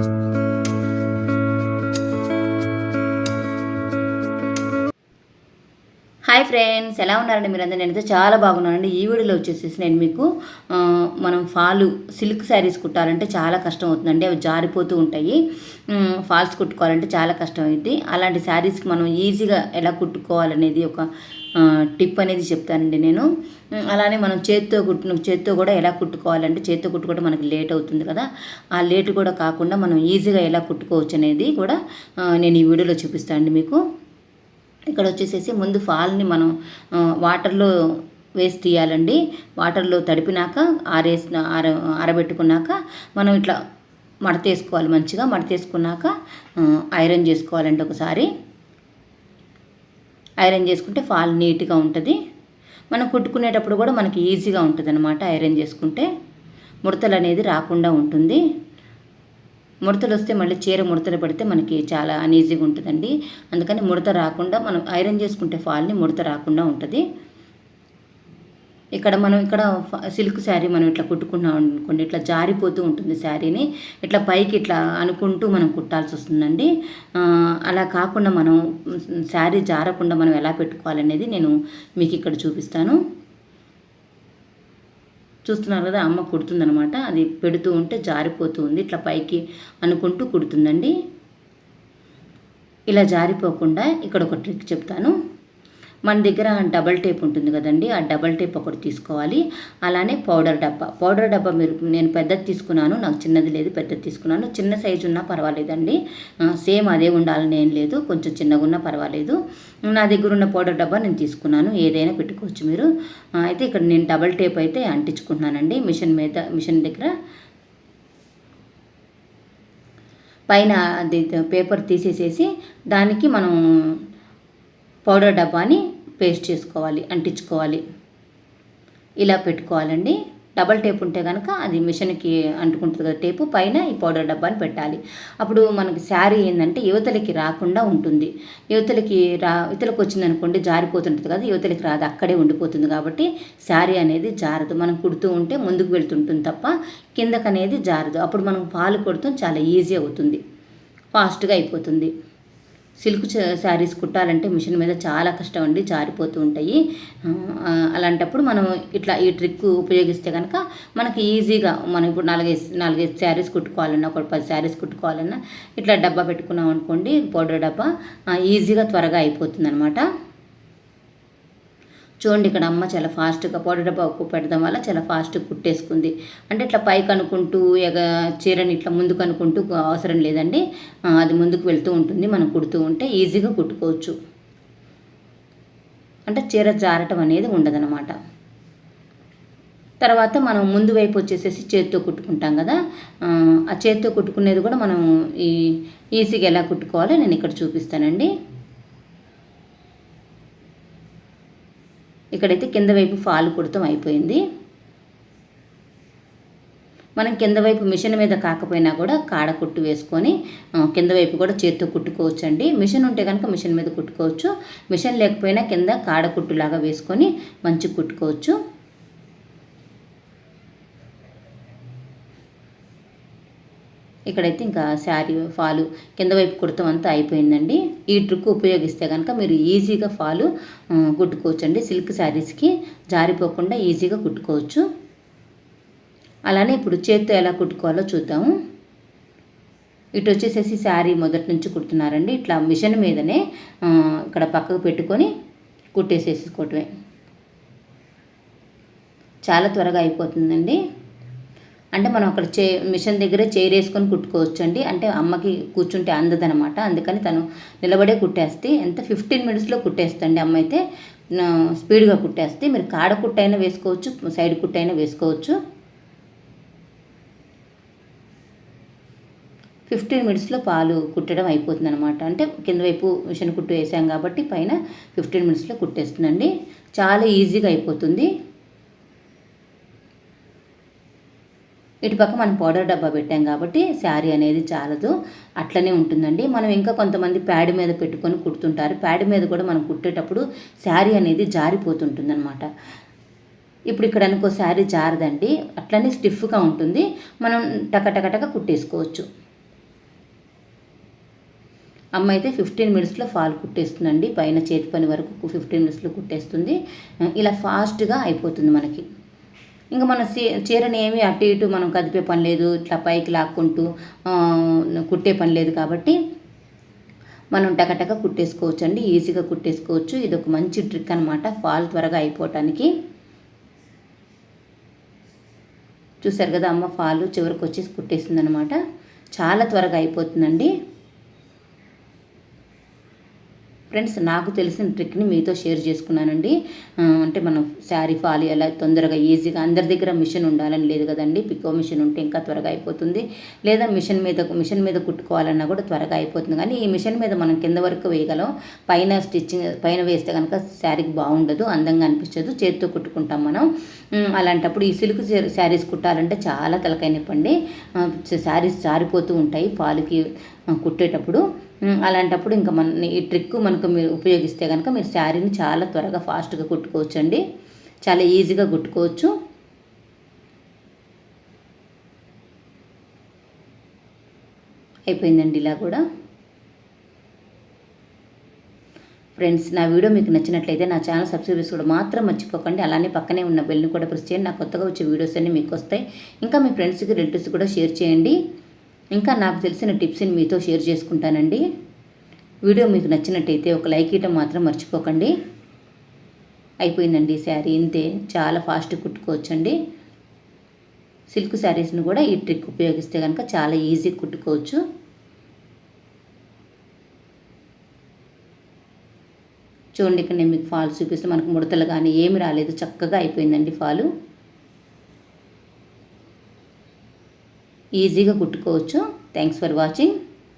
Hi friends ఎలా ఉన్నారండి మీరు నేనైతే చాలా బాగున్నానండి. ఈ వీడియోలో వచ్చేసేసి నేను మీకు మనం ఫాలు సిల్క్ శారీస్ కుట్టాలంటే చాలా కష్టం అవుతుందండి అవి జారిపోతూ ఉంటాయి. ఫాల్స్ కుట్టుకోవాలంటే చాలా కష్టం అవుతుంది అలాంటి శారీస్కి మనం ఈజీగా ఎలా కుట్టుకోవాలనేది ఒక టిప్ అనేది చెప్తానండి నేను. అలానే మనం చేత్తో కుట్టిన చేత్తో కూడా ఎలా కుట్టుకోవాలంటే చేత్తో కుట్టుకోవడం మనకి లేట్ అవుతుంది కదా. ఆ లేట్ కూడా కాకుండా మనం ఈజీగా ఎలా కుట్టుకోవచ్చు అనేది కూడా నేను ఈ వీడియోలో చూపిస్తానండి మీకు. ఇక్కడ వచ్చేసేసి ముందు ఫాల్ని మనం వాటర్లో వేసి తీయాలండి వాటర్లో తడిపినాక ఆరేసిన ఆర ఆరబెట్టుకున్నాక మనం ఇట్లా మడతేసుకోవాలి మంచిగా. మడతేసుకున్నాక ఐరన్ చేసుకోవాలండి ఒకసారి. ఐరన్ చేసుకుంటే ఫాల్ నీట్గా ఉంటుంది. మనం కుట్టుకునేటప్పుడు కూడా మనకి ఈజీగా ఉంటుంది అనమాట ఐరన్ చేసుకుంటే. ముడతలు అనేది రాకుండా ఉంటుంది. ముడతలు వస్తే మళ్ళీ చీర ముడతలు పడితే మనకి చాలా అన్ఈజీగా ఉంటుందండి. అందుకని ముడత రాకుండా మనం ఐరన్ చేసుకుంటే ఫాల్ని ముడత రాకుండా ఉంటుంది. ఇక్కడ మనం ఇక్కడ ఫ- సిల్క్ శారీ మనం ఇట్లా కుట్టుకున్నాం అనుకోండి ఇట్లా జారిపోతూ ఉంటుంది శారీని. ఇట్లా పైకి ఇట్లా అనుకుంటూ మనం కుట్టాల్సి వస్తుందండి. అలా కాకుండా మనం శారీ జారకుండా మనం ఎలా పెట్టుకోవాలనేది నేను మీకు ఇక్కడ చూపిస్తాను. చూస్తున్నారు కదా అమ్మ కుడుతుందనమాట అది పెడుతూ ఉంటే జారిపోతూ ఉంది. ఇట్లా పైకి అనుకుంటూ కుడుతుందండి. ఇలా జారిపోకుండా ఇక్కడ ఒక ట్రిక్ చెప్తాను. మన దగ్గర డబల్ టేప్ ఉంటుంది కదండి ఆ డబల్ టేప్ ఒకటి తీసుకోవాలి. అలానే పౌడర్ డబ్బా. పౌడర్ డబ్బా మీరు నేను పెద్దది తీసుకున్నాను నాకు చిన్నది లేదు పెద్దది తీసుకున్నాను. చిన్న సైజు ఉన్నా పర్వాలేదండి. సేమ్ అదే ఉండాలని ఏం లేదు కొంచెం చిన్నగా ఉన్నా పర్వాలేదు. నా దగ్గర ఉన్న పౌడర్ డబ్బా నేను తీసుకున్నాను ఏదైనా పెట్టుకోవచ్చు మీరు. అయితే ఇక్కడ నేను డబల్ టేప్ అయితే అంటించుకుంటున్నానండి మిషన్ మీద మిషన్ దగ్గర. పైన అది పేపర్ తీసేసేసి దానికి మనం పౌడర్ డబ్బాని పేస్ట్ చేసుకోవాలి అంటించుకోవాలి. ఇలా పెట్టుకోవాలండి. డబల్ టేప్ ఉంటే కనుక అది మిషన్కి అంటుకుంటుంది కదా టేపు పైన ఈ పౌడర్ డబ్బాని పెట్టాలి. అప్పుడు మనకి శారీ ఏంటంటే యువతలకి రాకుండా ఉంటుంది. యువతలకి రా యువతలకు వచ్చిందనుకోండి జారిపోతుంటుంది కదా యువతలకి రాదు అక్కడే ఉండిపోతుంది కాబట్టి శారీ అనేది జారదు. మనం కుడుతూ ఉంటే ముందుకు వెళ్తుంటుంది తప్ప కిందకనేది జారదు. అప్పుడు మనం పాలు కొడుతూ చాలా ఈజీ అవుతుంది. ఫాస్ట్గా అయిపోతుంది. సిల్క్ శారీస్ కుట్టాలంటే మిషన్ మీద చాలా కష్టం అండి జారిపోతూ ఉంటాయి. అలాంటప్పుడు మనం ఇట్లా ఈ ట్రిక్ ఉపయోగిస్తే కనుక మనకి ఈజీగా మనం ఇప్పుడు నాలుగైదు నాలుగైదు శారీస్ కుట్టుకోవాలన్నా ఒక పది శారీస్ కుట్టుకోవాలన్నా ఇట్లా డబ్బా పెట్టుకున్నాం అనుకోండి పౌడర్ డబ్బా ఈజీగా త్వరగా అయిపోతుంది అనమాట చూడండి ఇక్కడ అమ్మ చాలా ఫాస్ట్గా పౌడర్ డబ్బా ఉప్పు పెడదాం వల్ల చాలా ఫాస్ట్గా కుట్టేసుకుంది. అంటే ఇట్లా పైకి అనుకుంటూ ఎగ చీరని ఇట్లా ముందుకు అనుకుంటూ అవసరం లేదండి. అది ముందుకు వెళ్తూ ఉంటుంది. మనం కుడుతూ ఉంటే ఈజీగా కుట్టుకోవచ్చు. అంటే చీర జారటం అనేది ఉండదన్నమాట. తర్వాత మనం ముందు వైపు వచ్చేసేసి చేత్తో కుట్టుకుంటాం కదా. ఆ, చేతితో కుట్టుకునేది కూడా మనం ఈ ఈజీగా ఎలా కుట్టుకోవాలో నేను ఇక్కడ చూపిస్తానండి. ఇక్కడైతే కింద వైపు ఫాల్ కుడతాం అయిపోయింది. మనం కింద వైపు మిషన్ మీద కాకపోయినా కూడా కాడ కుట్టు వేసుకొని కింద వైపు కూడా చేత్తో కుట్టుకోవచ్చు అండి మిషన్ ఉంటే కనుక మిషన్ మీద కుట్టుకోవచ్చు. మిషన్ లేకపోయినా కింద కాడ కుట్టులాగా వేసుకొని మంచిగా కుట్టుకోవచ్చు. ఇక్కడైతే ఇంకా శారీ ఫాలు కింద వైపు కుడతాం అంతా అయిపోయిందండి. ఈ ట్రిక్ ఉపయోగిస్తే కనుక మీరు ఈజీగా ఫాలు కుట్టుకోవచ్చండి. సిల్క్ శారీస్కి జారిపోకుండా ఈజీగా కుట్టుకోవచ్చు. అలానే ఇప్పుడు చేత్తో ఎలా కుట్టుకోవాలో చూద్దాము. ఇటు వచ్చేసేసి శారీ మొదటి నుంచి కుడుతున్నారండి. ఇట్లా మిషన్ మీదనే ఇక్కడ పక్కకు పెట్టుకొని కుట్టేసేసుకోవటమే. చాలా త్వరగా అయిపోతుందండి. అంటే మనం అక్కడ చే మిషన్ దగ్గరే చైర్ వేసుకొని కుట్టుకోవచ్చు అండి అంటే అమ్మకి కూర్చుంటే అందదనమాట. అందుకని తను నిలబడే కుట్టేస్తే ఎంత? ఫిఫ్టీన్ మినిట్స్లో కుట్టేస్తండి అమ్మ అయితే స్పీడ్గా కుట్టేస్తే మీరు కాడ కుట్టైనా వేసుకోవచ్చు సైడ్ కుట్టైనా వేసుకోవచ్చు. ఫిఫ్టీన్ మినిట్స్లో పాలు కుట్టడం అయిపోతుంది అనమాట అంటే కింద వైపు మిషన్ కుట్టు వేసాం కాబట్టి పైన ఫిఫ్టీన్ మినిట్స్లో కుట్టేస్తుందండి. చాలా ఈజీగా అయిపోతుంది. ఇటుపక్క మనం పౌడర్ డబ్బా పెట్టాం కాబట్టి శారీ అనేది చాలదు. అట్లనే ఉంటుందండి. మనం ఇంకా కొంతమంది ప్యాడ్ మీద పెట్టుకొని కుడుతుంటారు. ప్యాడ్ మీద కూడా మనం కుట్టేటప్పుడు శారీ అనేది జారిపోతుంటుంది అనమాట ఇప్పుడు ఇక్కడ అనుకో శారీ జారదండి. అట్లనే స్టిఫ్గా ఉంటుంది. మనం టక కుట్టేసుకోవచ్చు. అమ్మ అయితే ఫిఫ్టీన్ మినిట్స్లో ఫాల్ కుట్టేస్తుందండి. పైన చేతి పని వరకు ఫిఫ్టీన్ మినిట్స్లో కుట్టేస్తుంది. ఇలా ఫాస్ట్గా అయిపోతుంది మనకి. ఇంకా మన చీరని ఏమి అటు ఇటు మనం కదిపే పని లేదు ఇట్లా పైకి లాక్కుంటూ కుట్టే పని లేదు కాబట్టి మనం టకటక కుట్టేసుకోవచ్చు అండి ఈజీగా కుట్టేసుకోవచ్చు. ఇది ఒక మంచి ట్రిక్ అనమాట ఫాల్ త్వరగా అయిపోవటానికి. చూసారు కదా అమ్మ ఫాలు చివరికి వచ్చేసి కుట్టేసింది అనమాట చాలా త్వరగా అయిపోతుందండి. ఫ్రెండ్స్ నాకు తెలిసిన ట్రిక్ని మీతో షేర్ చేసుకున్నానండి. అంటే మనం శారీ ఫాలి అలా తొందరగా ఈజీగా అందరి దగ్గర మిషన్ ఉండాలని లేదు కదండి. పికో మిషన్ ఉంటే ఇంకా త్వరగా అయిపోతుంది. లేదా మిషన్ మీద మిషన్ మీద కుట్టుకోవాలన్నా కూడా త్వరగా అయిపోతుంది. కానీ ఈ మిషన్ మీద మనం కింద వరకు వేయగలం. పైన స్టిచ్చింగ్ పైన వేస్తే కనుక శారీకి బాగుండదు అందంగా అనిపించదు. చేతితో కుట్టుకుంటాం మనం. అలాంటప్పుడు ఈ సిల్క్ శారీస్ కుట్టాలంటే చాలా తలకైనప్పండి శారీస్ జారిపోతూ ఉంటాయి పాలుకి కుట్టేటప్పుడు. అలాంటప్పుడు ఇంకా మన ఈ ట్రిక్ మనకు మీరు ఉపయోగిస్తే కనుక మీరు శారీని చాలా త్వరగా ఫాస్ట్గా కుట్టుకోవచ్చు అండి చాలా ఈజీగా కుట్టుకోవచ్చు. అయిపోయిందండి ఇలా కూడా. ఫ్రెండ్స్ నా వీడియో మీకు నచ్చినట్లయితే నా ఛానల్ సబ్స్క్రైబ్ చేసుకోవడం మాత్రం మర్చిపోకండి. అలానే పక్కనే ఉన్న బెల్ని కూడా ప్రెస్ చేయండి. నా కొత్తగా వచ్చే వీడియోస్ అన్నీ మీకు వస్తాయి. ఇంకా మీ ఫ్రెండ్స్కి రిలేటివ్స్ కూడా షేర్ చేయండి. ఇంకా నాకు తెలిసిన టిప్స్ని మీతో షేర్ చేసుకుంటానండి. వీడియో మీకు నచ్చినట్టయితే ఒక లైక్ ఇవ్వటం మాత్రం మర్చిపోకండి. అయిపోయిందండి శారీ. ఇంతే చాలా ఫాస్ట్ కుట్టుకోవచ్చండి. సిల్క్ శారీస్ని కూడా ఈ ట్రిక్ ఉపయోగిస్తే కనుక చాలా ఈజీ కుట్టుకోవచ్చు. చూడండి ఇక్కడ నేను మీకు ఫాల్ చూపిస్తే మనకు ముడతలు కానీ ఏమి రాలేదు. చక్కగా అయిపోయిందండి ఫాలు. ఈజీగా కుట్టుకోవచ్చు. Thanks for watching